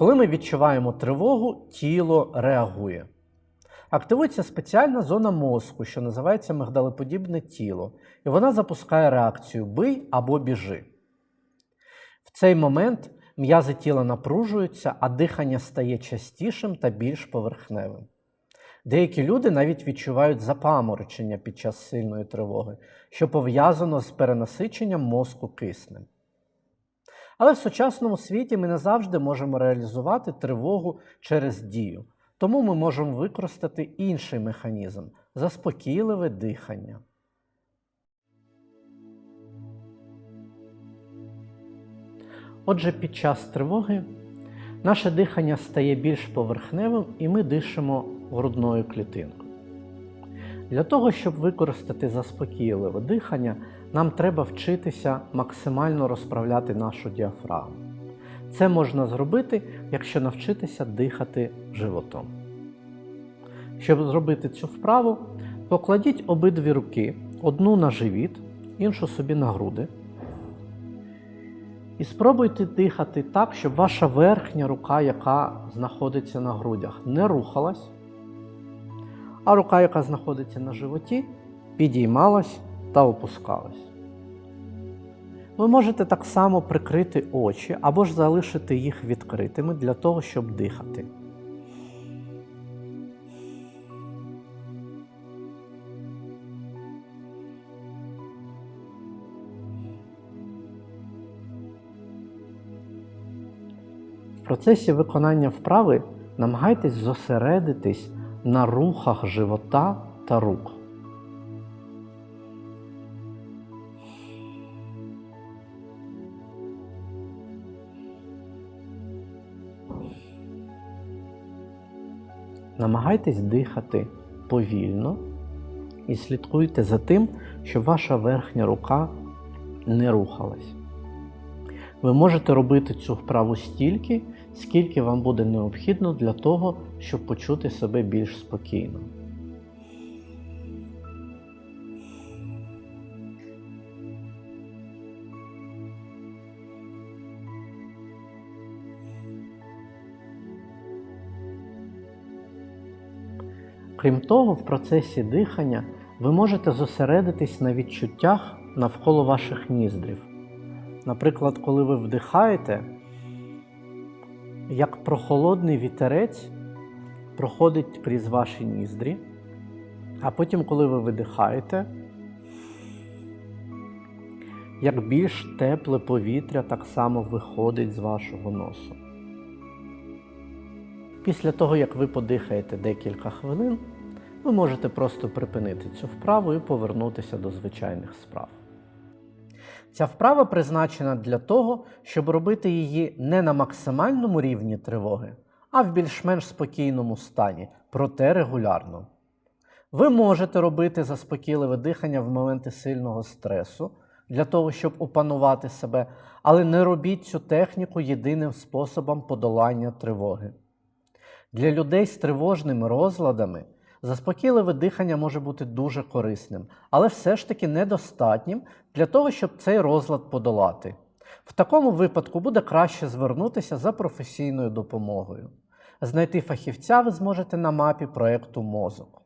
Коли ми відчуваємо тривогу, тіло реагує. Активується спеціальна зона мозку, що називається мигдалеподібне тіло, і вона запускає реакцію бий або біжи. В цей момент м'язи тіла напружуються, а дихання стає частішим та більш поверхневим. Деякі люди навіть відчувають запаморочення під час сильної тривоги, що пов'язано з перенасиченням мозку киснем. Але в сучасному світі ми не завжди можемо реалізувати тривогу через дію, тому ми можемо використати інший механізм заспокійливе дихання. Отже, під час тривоги наше дихання стає більш поверхневим і ми дишимо грудною клітинкою. Для того, щоб використати заспокійливе дихання, нам треба вчитися максимально розправляти нашу діафрагму. Це можна зробити, якщо навчитися дихати животом. Щоб зробити цю вправу, покладіть обидві руки, одну на живіт, іншу собі на груди. І спробуйте дихати так, щоб ваша верхня рука, яка знаходиться на грудях, не рухалась, а рука, яка знаходиться на животі, підіймалась та опускалась. Ви можете так само прикрити очі або ж залишити їх відкритими для того, щоб дихати. В процесі виконання вправи намагайтесь зосередитись на рухах живота та рук. Намагайтесь дихати повільно і слідкуйте за тим, щоб ваша верхня рука не рухалась. Ви можете робити цю вправу стільки, скільки вам буде необхідно для того, щоб почути себе більш спокійно. Крім того, в процесі дихання ви можете зосередитись на відчуттях навколо ваших ніздрів. Наприклад, коли ви вдихаєте, як прохолодний вітерець проходить крізь ваші ніздрі, а потім, коли ви видихаєте, як більш тепле повітря так само виходить з вашого носу. Після того, як ви подихаєте декілька хвилин, ви можете просто припинити цю вправу і повернутися до звичайних справ. Ця вправа призначена для того, щоб робити її не на максимальному рівні тривоги, а в більш-менш спокійному стані, проте регулярно. Ви можете робити заспокійливе дихання в моменти сильного стресу для того, щоб опанувати себе, але не робіть цю техніку єдиним способом подолання тривоги. Для людей з тривожними розладами заспокійливе дихання може бути дуже корисним, але все ж таки недостатнім для того, щоб цей розлад подолати. В такому випадку буде краще звернутися за професійною допомогою. Знайти фахівця ви зможете на мапі проєкту мозок.